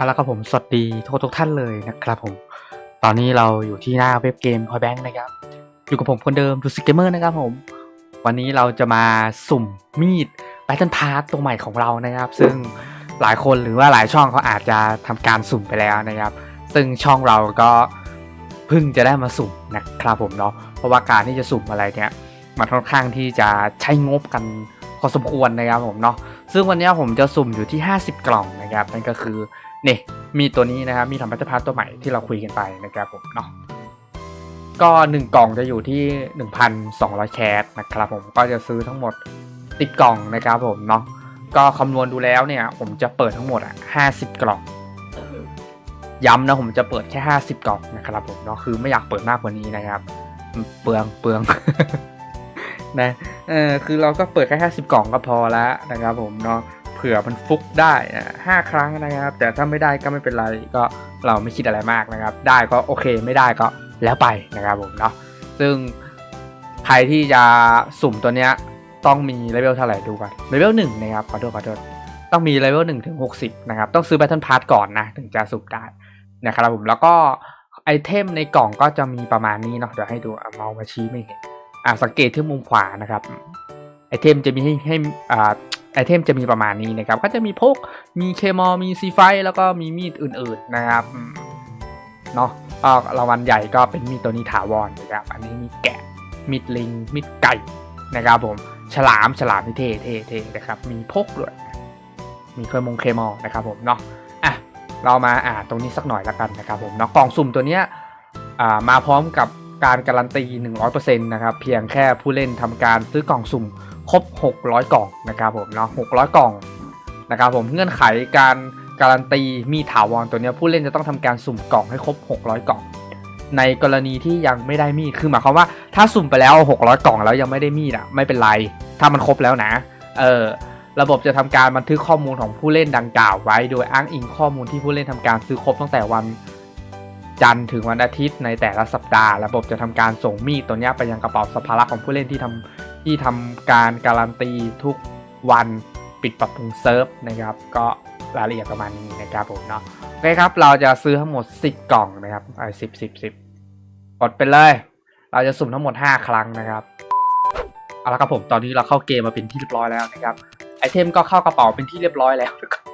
เอาละครับผมสวัสดีทุกทุกท่านเลยนะครับผม ตอนนี้เราอยู่ที่หน้าเว็บเกมพอยแบงค์นะครับ อยู่กับผมคนเดิมดูสเกมเมอร์นะครับผม วันนี้เราจะมาสุ่มมีดแบทเทิลพาร์ตตัวใหม่ของเรานะครับ ซึ่งหลายคนหรือว่าหลายช่องเขาอาจจะทำการสุ่มไปแล้วนะครับ ซึ่งช่องเราก็เพิ่งจะได้มาสุ่มนะครับผมเนาะเพราะว่าการที่จะสุ่มอะไรเนี่ยมันค่อนข้างที่จะใช้งบกันพอสมควรนะครับผมเนาะซึ่งวันนี้ผมจะสุ่มอยู่ที่ 50 กล่องนะครับนั่นก็คือ นี่มีตัวนี้นะครับมีทำพัฒพาร์ตัวใหม่ที่เราคุยกันไปนะครับผมเนาะก็ 1 กล่องจะอยู่ที่ 1,200 แคสนะครับผมก็จะซื้อทั้งหมด10กล่องนะครับผมเนาะก็คำนวณดูแล้วเนี่ย ผมจะเปิดทั้งหมดอะ50 กล่อง ย้ำนะผมจะเปิดแค่ 50 กล่องนะครับผมเนาะคือไม่อยากเปิดมากกว่านี้นะครับ เปลืองเปลืองนะเออคือเราก็เปิดแค่ห้าสิบกล่องก็พอแล้วนะครับผมเนาะ ผื่อมันฟุกได้นะห้าครั้งนะครับ แต่ถ้าไม่ได้ก็ไม่เป็นไรก็เราไม่คิดอะไรมากนะครับ ได้ก็โอเคไม่ได้ก็แล้วไปนะครับผมเนาะซึ่งใครที่จะสุ่มตัวเนี้ยต้องมีเลเวลเท่าไหร่ดูก่อนเลเวลหนึ่งนะครับขอโทษขอโทษต้องมีเลเวลหนึ่งถึงหกสิบนะครับ ต้องซื้อ Battle Pass ก่อนนะ ถึงจะสุ่มได้นะครับผมแล้วก็ไอเทมในกล่องก็จะมีประมาณนี้เนาะเดี๋ยวให้ดูเอาเมาส์มาชี้ไม่เห็นอ่าสังเกตที่มุมขวานะครับไอเทมจะมีให้ให้อ่า ไอเทมจะมีประมาณนี้นะครับ ก็จะมีพก มีเคมอมีซีไฟ แล้วก็มีมีดอื่นๆนะครับ เนาะก็รางวัลใหญ่ก็เป็นมีดตัวนี้ถาวรนะครับ อันนี้มีแกะ มีดลิง มีดไก่นะครับผม ฉลาม ฉลามที่เท่เท่เท่นะครับ มีพกด้วย มีเคยมงเคมอนะครับผมเนาะ อะ เรามาอ่านตรงนี้สักหน่อยละกันนะครับผมเนาะ กล่องสุ่มตัวเนี้ยอ่ามาพร้อมกับการการันตี 100%นะครับ เพียงแค่ผู้เล่นทำการซื้อกล่องสุ่ม ครบ 600 กล่องนะครับผมเนาะ600 กล่องนะครับผมเงื่อนไขการการันตีมีถาวรตัวนี้ผู้เล่นจะต้องทำการสุ่มกล่องให้ครบ 600 กล่อง ในกรณีที่ยังไม่ได้มีดคือหมายความว่าถ้าสุ่มไปแล้ว 600 กล่องแล้วยังไม่ได้มีดอะไม่เป็นไร ถ้ามันครบแล้วนะเออระบบจะทำการบันทึกข้อมูลของผู้เล่นดังกล่าวไว้ โดยอ้างอิงข้อมูลที่ผู้เล่นทำการซื้อครบตั้งแต่วันจันทร์ถึงวันอาทิตย์ในแต่ละสัปดาห์ ระบบจะทำการส่งมีดตัวนี้ไปยังกระเป๋าสัมภาระของผู้เล่นที่ทำ ที่ทำการการันตีทุกวันปิดปรับปรุงเซิร์ฟนะครับ ก็รายละเอียดประมาณนี้นะครับผมเนาะโอเคครับ เราจะซื้อทั้งหมด 10 กล่องนะครับไอ้สิบสิบสิบกดไปเลย เราจะสุ่มทั้งหมด 5 ครั้งนะครับเอาละครับผมตอนนี้เราเข้าเกมมาเป็นที่เรียบร้อยแล้วนะครับไอเทมก็เข้ากระเป๋าเป็นที่เรียบร้อยแล้วนะครับ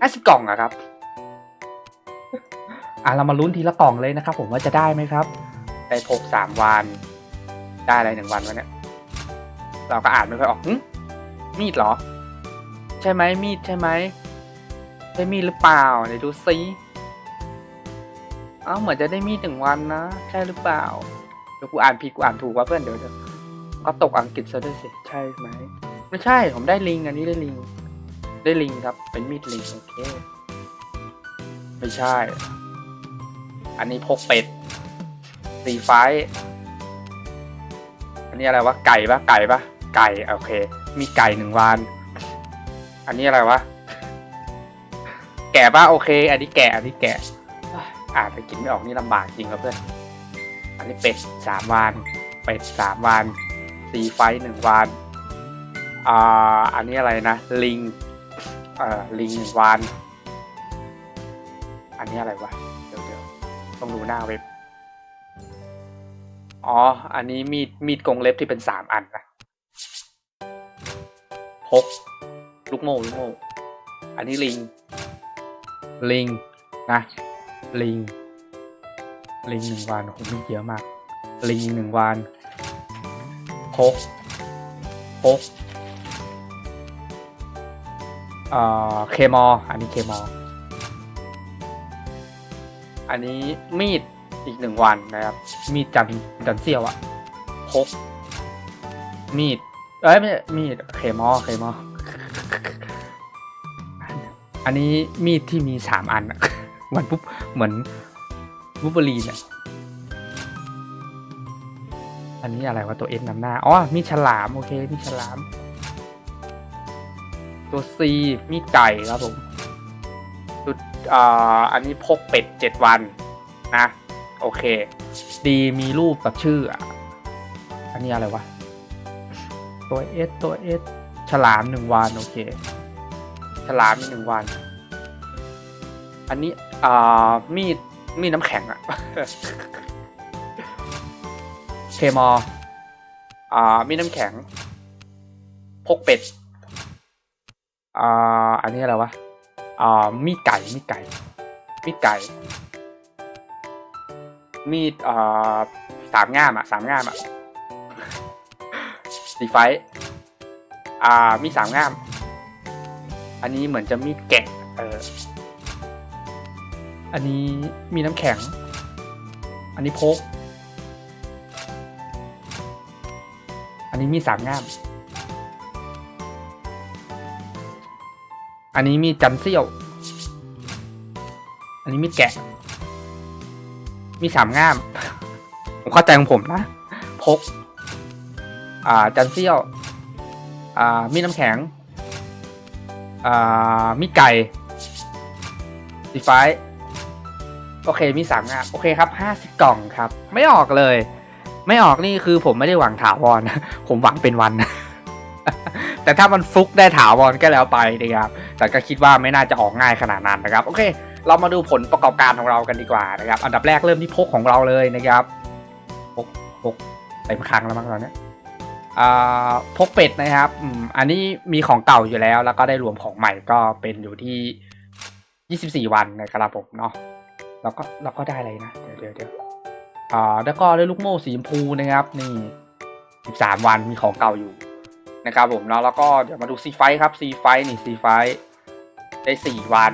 ห้าสิบกล่องอะครับอะเรามาลุ้นทีละกล่องเลยนะครับ ผมว่าจะได้ไหมครับได้พกสามวัน ได้อะไรหนึ่งวันวะเนี่ย เราก็อ่านไม่ค่อยออกหึมีดเหรอ ใช่ไหมมีดใช่ไหมใช่มีดหรือเปล่าไหนดูซิเอ้าเหมือนจะได้มีดหนึ่งวันนะใช่หรือเปล่าเดี๋ยวกูอ่านผิดกูอ่านถูกว่าเพื่อนเดี๋ยวเดี๋ยวก็ตกอังกฤษซะด้วยสิใช่ไหมไม่ใช่ผมได้ลิงอันนี้ได้ลิง ได้ลิงครับ เป็นมีดลิงโอเคไม่ใช่ อันนี้พกเป็ดสีไฟ อันนี้อะไรวะไก่ปะไก่ปะไก่โอเค มีไก่หนึ่งวัน อันนี้อะไรวะ แกะปะโอเค อันนี้แกะอันนี้แกะอ่านไปกินไม่ออกนี่ลำบากจริงครับเพื่อนอันนี้เป็ดสามวันเป็ดสามวันสีไฟหนึ่งวันอ่าอันนี้อะไรนะ ลิงเอ่อลิงหนึ่งวัน อันนี้อะไรวะเดี๋ยวเดี๋ยวต้องดูหน้าเว็บ อ๋อ อันนี้มีดมีดกรงเล็บที่เป็นสามอันนะพกลูกโม่ลูกโม่อันนี้ลิง ลิงนะ ลิง ลิงหนึ่งวันโอ้โหมีเยอะมาก ลิงหนึ่งวันพกพกเอ่อเคมอ อันนี้เคมอ อันนี้มีด อีกหนึ่งวันนะครับ มีดจันจันเซียวอะพกมีด เอ้ยไม่ใช่มีดเคมอเคมออันนี้มีดที่มีสามอันมือนปุ๊บเหมือนวูบลีเนอะอันนี้อะไรวะตัวเอ็นนำหน้า อ๋อ มีฉลาม โอเค มีฉลาม ตัว C มีดไก่ครับผมตัวอ่าอันนี้พกเป็ดเจ็ดวันนะ โอเค ดีมีรูปกับชื่ออะอันนี้อะไรวะ ตัว S ตัว S ฉลามหนึ่งวันโอเค ฉลามหนึ่งวันอันนี้อ่ามีดมีดน้ำแข็งอะเคมอลอ่ามีดน้ำแข็ง พกเป็ด อ่า อันนี้อะไรวะ อ่า มีดไก่ มีดไก่ มีดไก่ มีดอ่าสามง่ามอะสามง่ามอะสีไฟอ่ามีดสามง่าม อันนี้เหมือนจะมีดแกะเอออันนี้มีน้ำแข็ง อันนี้พก อันนี้มีสามง่าม อันนี้มีจันเซี่ยว อันนี้มีแกะ มีสามง่าม ผมเข้าใจของผมนะ พก อ่า จันเซี่ยว อ่า มีดน้ำแข็ง อ่า มีไก่สีไฟโอเค มีสามงาน โอเคครับห้าสิบกล่องครับ ไม่ออกเลย ไม่ออกนี่คือผมไม่ได้หวังถาวรนะผมหวังเป็นวัน แต่ถ้ามันฟุกได้ถาวรก็แล้วไปนะครับ แต่ก็คิดว่าไม่น่าจะออกง่ายขนาดนั้นนะครับ โอเค เรามาดูผลประกอบการของเรากันดีกว่านะครับ อันดับแรกเริ่มที่พกของเราเลยนะครับพกพกเต็มครั้งแล้วมั้งตอนเนี้ยพกเป็ดนะครับอันนี้มีของเก่าอยู่แล้ว แล้วก็ได้รวมของใหม่ก็เป็นอยู่ที่ 24 วันนะครับผมเนาะแล้วก็แล้วก็ได้อะไรนะเดี๋ยวเดี๋ยวเดี๋ยวอ่าแล้วก็ได้ลูกโม่สีชมพูนะครับ นี่ 13 วันมีของเก่าอยู่นะครับผมเนาะแล้วก็เดี๋ยวมาดูซีไฟครับซีไฟนี่ซีไฟได้ 4 วัน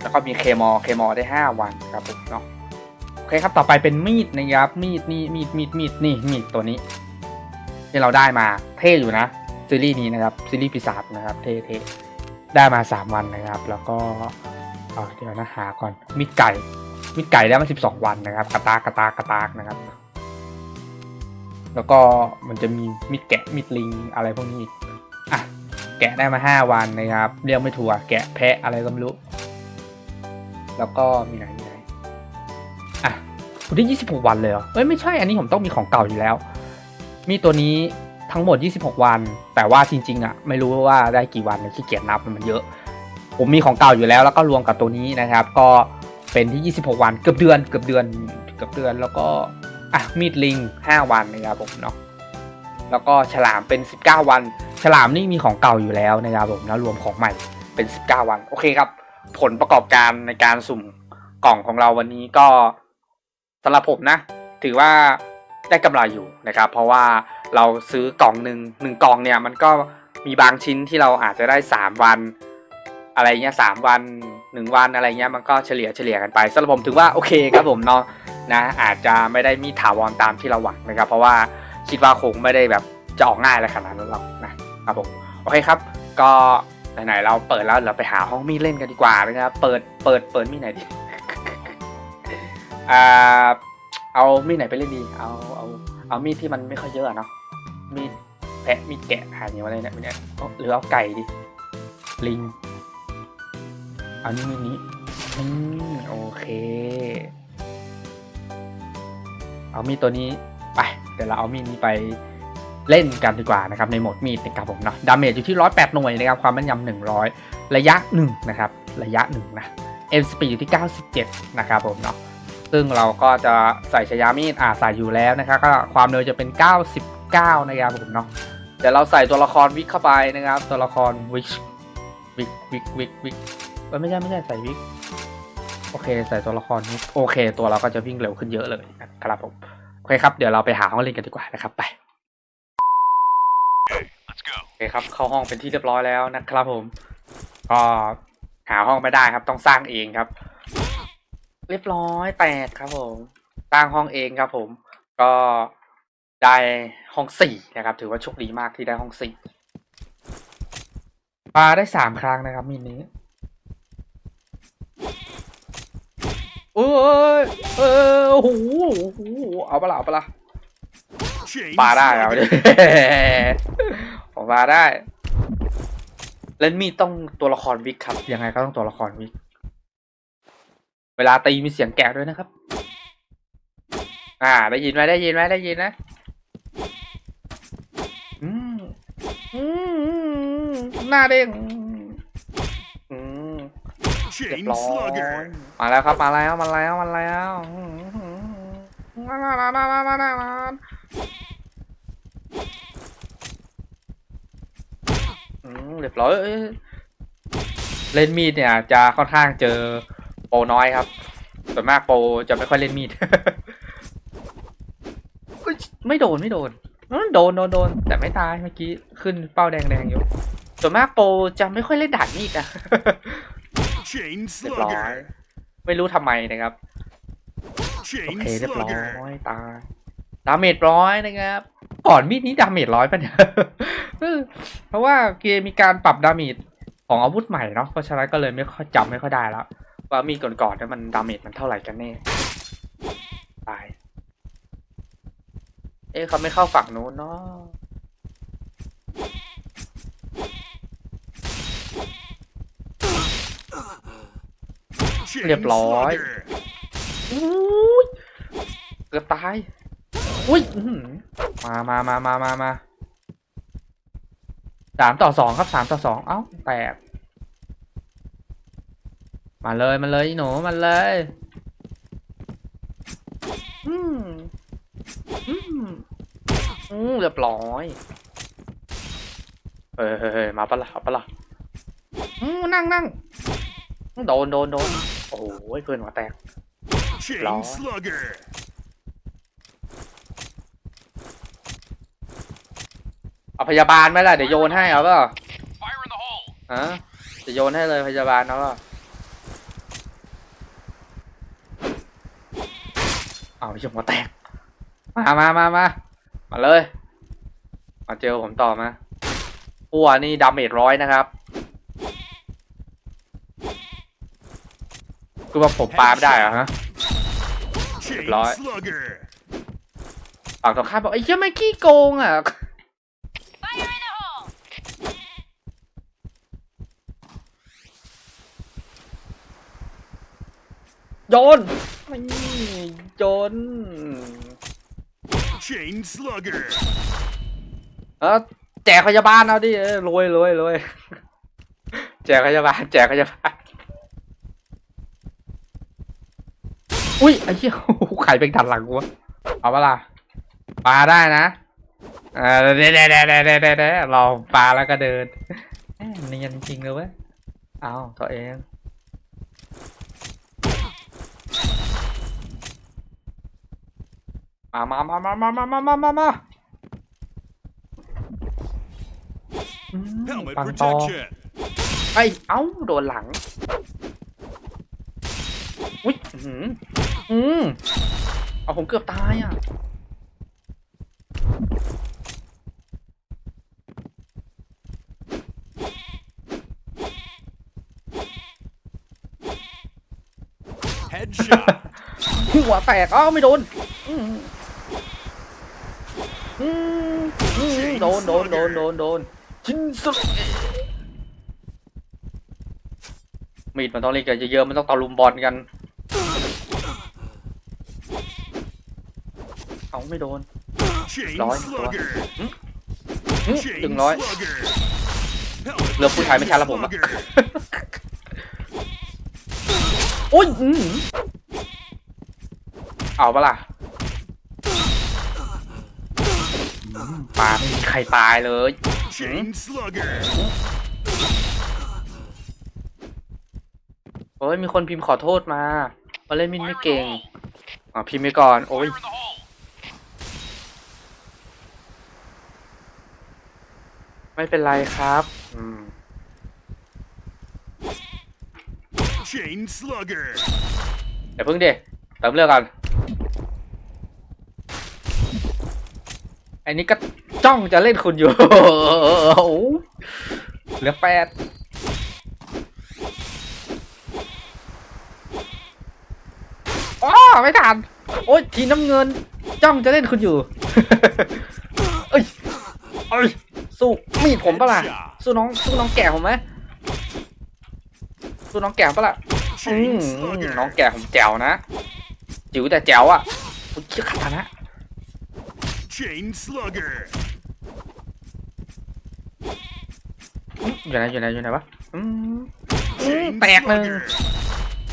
แล้วก็มีเคมอเคมอได้ 5 วันครับผมเนาะโอเคครับต่อไปเป็นมีดนะครับมีดนี่มีดมีดมีดนี่มีดตัวนี้ ที่เราได้มาเท่อยู่นะซีรีส์นี้นะครับซีรีส์ปีศาจนะครับเท่เท่ได้มา 3 วันนะครับ แล้วก็เเดี๋ยวนะหาก่อนมีดไก่มีดไก่ได้มา 12 วันนะครับ กระตากกระตากกระตากนะครับ แล้วก็มันจะมีมีดแกะมีดลิงอะไรพวกนี้อีกอะแกะได้มา 5 วันนะครับ เรียกไม่ถูกแกะแพะอะไรก็ไม่รู้ แล้วก็มีไหนมีไหนอะคุณได้ 26 วันเลยเหรอเอ้ยไม่ใช่อันนี้ผมต้องมีของเก่าอยู่แล้ว มีตัวนี้ทั้งหมด 26 วัน แต่ว่าจริง ๆอะไม่รู้ว่าได้กี่วันเนี่ยขี้เกียจนับมันเยอะ ผมมีของเก่าอยู่แล้ว แล้วก็รวมกับตัวนี้นะครับ ก็เป็นที่ 26 วันเกือบเดือนเกือบเดือนเกือบเดือนแล้วก็อะมีดลิง 5 วันนะครับผมเนาะแล้วก็ฉลามเป็น 19 วัน ฉลามนี่มีของเก่าอยู่แล้วนะครับผมนะรวมของใหม่เป็น 19 วัน โอเคครับ ผลประกอบการในการสุ่มกล่องของเราวันนี้ก็สำหรับผมนะ ถือว่าได้กำไรอยู่นะครับ เพราะว่าเราซื้อกล่องหนึ่งหนึ่งกล่องเนี่ยมันก็มีบางชิ้นที่เราอาจจะได้สามวัน อะไรเงี้ยสามวันหนึ่งวันอะไรเงี้ยมันก็เฉลี่ยเฉลี่ยกันไปสำหรับผมถือว่าโอเคครับผมเนาะนะอาจจะไม่ได้มีถาวรตามที่เราหวังนะครับ เพราะว่าคิดว่าคงไม่ได้แบบจะออกง่ายอะไรขนาดนั้นหรอกนะครับผมโอเคครับ ก็ ไหนๆเราเปิดแล้วเราไปหาห้องมีดเล่นกันดีกว่านะครับ เปิดเปิดเปิดมีดไหนดีอ่าเอามีดไหนไปเล่นดี เอาเอาเอามีดที่มันไม่ค่อยเยอะเนาะมีดแพะมีดแกะหาอย่างไรเนี่ยเนี่ยหรือเอาไก่ดิลิงเอานี่มีดนี้อโอเค เอามีดตัวนี้ไปเดี๋ยวเราเอามีดนี้ไป เล่นกันดีกว่านะครับในโหมดมีดนะครับผมเนาะดาเมจอยู่ที่ 108 หน่วยนะครับความแม่นยำ100 ระยะ 1 นะครับ ระยะ 1 นะ M speed อยู่ที่ 97 นะครับผมเนาะซึ่งเราก็จะใส่ชายามีดอ่าใส่อยู่แล้วนะครับก็ความเร็วจะเป็น 99 นะครับผมเนาะเดี๋ยวเราใส่ตัวละครวิกเข้าไปนะครับ ตัวละครวิกวิกวิกวิกวิกไม่ใช่ไม่ใช่ใส่วิกโอเค ใส่ตัวละครวิกโอเค ตัวเราก็จะวิ่งเร็วขึ้นเยอะเลยนะครับผมโอเคครับเดี๋ยวเราไปหาห้องเล่นกันดีกว่านะครับไป โอเคครับ เข้าห้องเป็นที่เรียบร้อยแล้วนะครับผมก็หาห้องไม่ได้ครับ ต้องสร้างเองครับ เรียบร้อยแตกครับผม สร้างห้องเองครับผม ก็ได้ห้องสี่นะครับ ถือว่าโชคดีมากที่ได้ห้องสี่ปลาได้สามครั้งนะครับมินนี้เอ้ยเออโอ้โหเอาปะละเอาปะละ ปลาได้ครับ sliding. ผมปลาได้ เล่นมีดต้องตัวละครวิกครับ ยังไงก็ต้องตัวละครวิก เวลาตีมีเสียงแกะด้วยนะครับ อ่า ได้ยินไหมได้ยินไหมได้ยินนะอืมอืมหน้าเด้งอืมเรีย Chain บร้อย Slugger. มาแล้วครับมาแล้วมาแล้วมาแล้วอืม เรียบร้อยเอ้ยเล่นมีดเนี่ย จะค่อนข้างเจอโปรน้อยครับ ส่วนมากโปรจะไม่ค่อยเล่นมีดเอ้ยไม่โดนไม่โดนเอ้ยโดนโดนโดนแต่ไม่ตายเมื่อกี้ขึ้นเป้าแดงๆอยู่ส่วนมากโปรจะไม่ค่อยเล่นด่านมีดอะ Chain เรียบร้อย Slugger. ไม่รู้ทำไมนะครับโอ Chain เคเรียบร้อ Slugger. ยตาย ดาเมจร้อยนะครับก่อนมีดนี้ดาเมจร้อยป่ะเนี่ยเออเพราะว่าเกมมีการปรับดาเมจของอาวุธใหม่เนาะเพราะฉะนั้นก็เลยไม่ค่อยจำไม่ค่อยได้แล้วว่ามีดก่อนๆเนี่ยมันดาเมจมันเท่าไหร่กันแน่ตายเอ๊ะเขาไม่เข้าฝั่งนู้นเนาะ Chain เรียบร้อย Slugger. อุ้ยเกือบตาย อุ้ยอื้อหือมามามามามามาสามต่อสองครับสามต่อสองเอ้าแตกมาเลยมาเลยอีหนูมาเลยอืมอืมอืมเรียบร้อยเฮ้ยเฮ้ยเฮ้ยมาปะล่ะเอาปะล่ะอืมนั่งนั่งโดนโดนโดนโอ้ยเพื่อนหัวแตก Chain Lord. Slugger. เอา พยาบาลไหมล่ะเดี๋ยวโยนให้เอาเปล่า Fire in the hole. ฮะจะโยนให้เลยพยาบาลเอาเปล่าเอาชมหัวแตกมามามามามาเลย มาเจอผมต่อมาปัวนี่ดาเมจร้อยนะครับคือว่าผมปาไม่ได้เหรอฮะ Chain Lord. Slugger. ฝั่งตรงข้ามบอกไอ้เหี้ยไม่ขี้โกงอะ โยนนี่โยน Chain Slugger. เออแจกพยาบาลเอาดิเออรวยรวยรวยแจกพยาบาลแจกพยาบาลอุ้ยไอ้เหี้ยโอ้โหไข่เป็นถันหลังกูวะเอาเปะล่ะปลาได้นะเออเด้เด้เด้เด้เด้เด้เด้เราปลาแล้วก็เดินแหม่เนียนจริงเลยเว้ยเอาตัวเอง มามามามามามามามามามาอืม Helmet ปังต่อ protection. ไอ้เอ้าโดนหลัง อุ้ยอื้อหืออืมเอาผมเกือบตายอะ Headshot. หัวแตกเอ้าไม่โดน อืมอืมอืมโดนโดนโดนโดนโดนชิ้นสุดมีดมันต้องเล่นกันเยอะๆมันต้องตะลุมบอลกันเอาไม่โดน Chain Lord. Slugger. อืมถึ Chain งร้อย Slugger. Helmet เรือผู้ชายไม่ใช่ละผมอะ Slugger. โอ้ยอืมเอาปะล่ะอืม ปลาไม่มีใครตายเลย Chain Slugger. โอ้ยมีคนพิมพ์ขอโทษมาว่าเล่นมินไม่เก่งอ่าพิมพ์ไปก่อน โอ้ย Fire in the hole. ไม่เป็นไรครับอืม Chain Slugger. เดี๋ยวเพิ่งเดเติมเลือกก่อน อันนี้ก็จ้องจะเล่นคุณอยู่ เหลือแปดอ้อไม่ทันโอ้ยทีน้ำเงิน จ้องจะเล่นคุณอยู่ เอ้ยเอ้ยสู้มีดผมปะล่ะ สู้น้อง สู้น้องแก่ผมไหมสู้น้องแก่ปะล่ะอืมน้องแก่ผมแจ๋วนะ จิ๋วแต่แจ๋วอะคุณเชื่อขนาดนะ Chain Slugger. อืมอยู่ไหนอยู่ไหนอยู่ไหนวะอืมอื Chain Tẹt nè. slugger.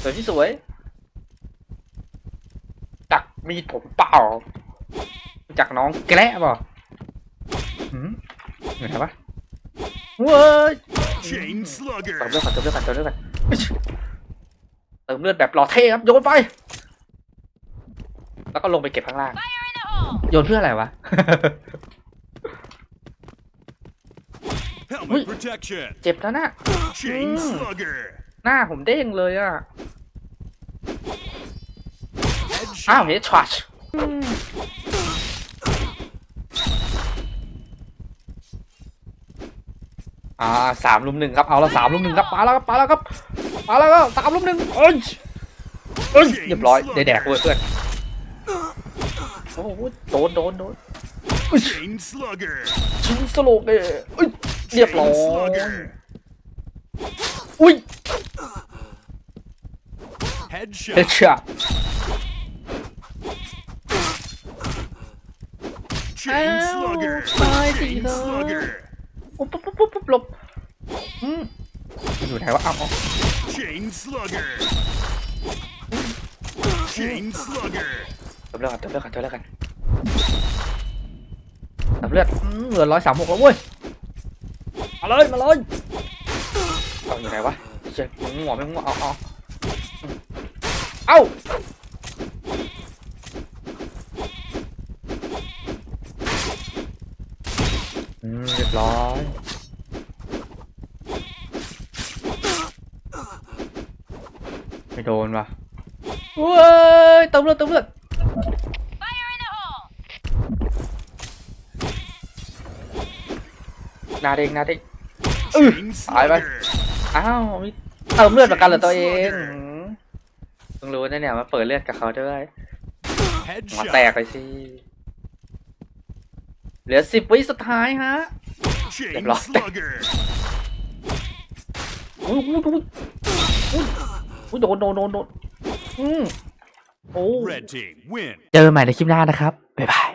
สวยที่สวยจักมีดผมเปล่ารู้จักน้องแกล้ป่ะหืมเหนื่อยปะเว้ย Chain เติม slugger. เลือดก่อนเติมเลือดก่อนเติมเลือดก่อนอึ๊ชเติมเลือดแบบหล่อเท่ครับโยนไป แล้วก็ลงไปเก็บข้างล่าง Fire in the hole! โยนเพื่ออะไรวะ Helmet protection. เจ็บแล้วนะ Chain Mm. slugger. หน้าผมเด้งเลยอะ อ้าว Headshot. เฮดช็อตอ่าสามลุมหนึ่งครับ เอาละสามลุมหนึ่งครับปาแล้วครับปาแล้วครับปาแล้วก็สามลุมหนึ่งเอ้ยเอ้ยเรียบร้อยได้แดกเว้ยเพื่อน โอ้โหโดนโดนโดน Chain slugger. ชิ้นสโลกเลยเอ้ยเรียบร้อ Chain ย slugger. อุ้ย Headshot. เฮดช็อต Chain Ow, slugger. my Chain dear. slugger. ปุ๊บปุ๊บปุ๊บปุ๊บปุ๊บหลบอืมมันอยู่ไหนวะอ้าวอ้าว Chain slugger. Chain slugger. เติมเลือดกันเติมเลือดกันเติมเลือดกันเติมเลือดอืมเหลือร้อยสามหกแล้วเว้ยมาเลยมาเลยเอาอยู่ไหนวะเจ็บหัวไม่หัวเอาเอาเอาอืมเรียบร้อยไม่โดนว่ะเว้ยเติมเลือดเติมเลือด Fire in the hole! ห นาเด้งหนาเด้ง Chain Ai vậy? slugger. อ้าวมีเติมเลือดเหมือนกันเหรอตัวเองอืมเพิ่งรู้นะเนี่ยมาเปิดเลือดกับเขาด้วยหัวแตก Headshot. เลยสิเหลือสิบวิสุดท้ายฮะ Chain Đẹp lắm. slugger. อุ้ยอุ้ยอุ้ยอุ้ยอุ้ยโดนโดนโดนโดนอืมโอ้ Red team win. เจอกันใหม่ในคลิปหน้านะครับ บ๊ายบาย